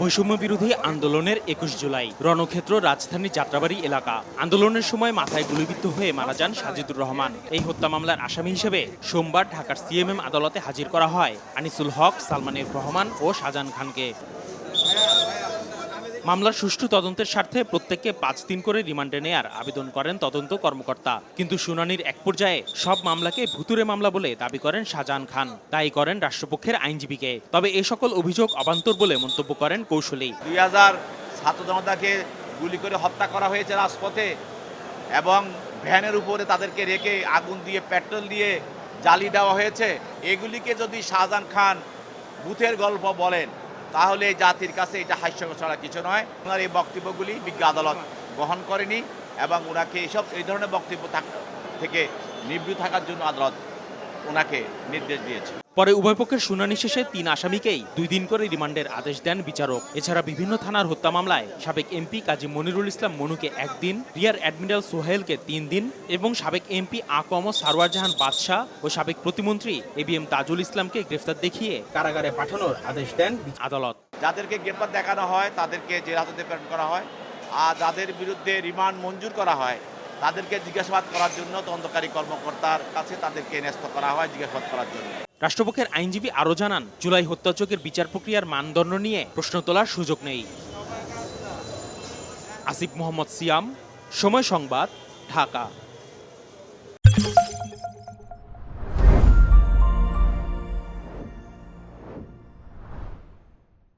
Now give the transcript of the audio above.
বৈষম্য বিরোধী আন্দোলনের একুশ জুলাই। রণক্ষেত্র রাজধানী যাত্রাবাড়ি এলাকা। আন্দোলনের সময় মাথায় গুলিবিদ্ধ হয়ে মারা যান সাজিদুর রহমান। এই হত্যা মামলার আসামি হিসেবে সোমবার ঢাকার সিএমএম আদালতে হাজির করা হয় আনিসুল হক সালমানের রহমান ও শাহজাহান খানকে। মামলার সুষ্ঠু তদন্তের স্বার্থে প্রত্যেককে পাঁচ দিন করে রিমান্ডে নেয়ার আবেদন করেন তদন্ত কর্মকর্তা। কিন্তু শুনানির এক পর্যায়ে সব মামলাকে ভুতুরে মামলা বলে দাবি করেন শাহজাহান খান। তাই করেন রাষ্ট্রপক্ষের আইনজীবীকে। তবে এ সকল অভিযোগ অবান্তর বলে মন্তব্য করেন কৌশলী। দুই হাজার ছাত্র জনতাকে গুলি করে হত্যা করা হয়েছে রাজপথে এবং ভ্যানের উপরে তাদেরকে রেখে আগুন দিয়ে পেট্রোল দিয়ে জ্বালিয়ে দেওয়া হয়েছে। এগুলিকে যদি শাহজাহান খান বুথের গল্প বলেন তাহলে জাতির কাছে এটা হাস্যকর ছাড়া কিছু নয়। ওনার এই বক্তব্যগুলি বিজ্ঞ আদালত গ্রহণ করেনি এবং ওনাকে এইসব এই ধরনের বক্তব্য থেকে নিবৃত থাকার জন্য আদালত ওনাকে নির্দেশ দিয়েছে। পরে উভয় পক্ষের শুনানি শেষে তিন আসামিকেই দুই দিন করে রিমান্ডের আদেশ দেন বিচারক। এছাড়া বিভিন্ন থানার হত্যা মামলায় সাবেক এমপি কাজী মনিরুল ইসলাম মনুকে একদিন, রিয়ার অ্যাডমিরাল সোহেলকে তিন দিন এবং সাবেক এমপি আকম সারওয়ার জাহান বাদশাহ ও সাবেক প্রতিমন্ত্রী এ বি এম তাজুল ইসলামকে গ্রেফতার দেখিয়ে কারাগারে পাঠানোর আদেশ দেন আদালত। যাদেরকে গ্রেফতার দেখানো হয়, তাদেরকে জেল প্রেরণ করা হয়। আর যাদের বিরুদ্ধে রিমান্ড মঞ্জুর করা হয় তাদেরকে জিজ্ঞাসাবাদ করার জন্য তদন্তকারী কর্মকর্তার কাছে তাদেরকে ন্যস্ত করা হয় জিজ্ঞাসাবাদ করার জন্য। রাষ্ট্রপক্ষের আইনজীবী আরও জানান, জুলাই হত্যাচকের বিচার প্রক্রিয়ার মানদণ্ড নিয়ে প্রশ্ন তোলার সুযোগ নেই। আসিফ মোহাম্মদ সিয়াম, সময় সংবাদ, ঢাকা।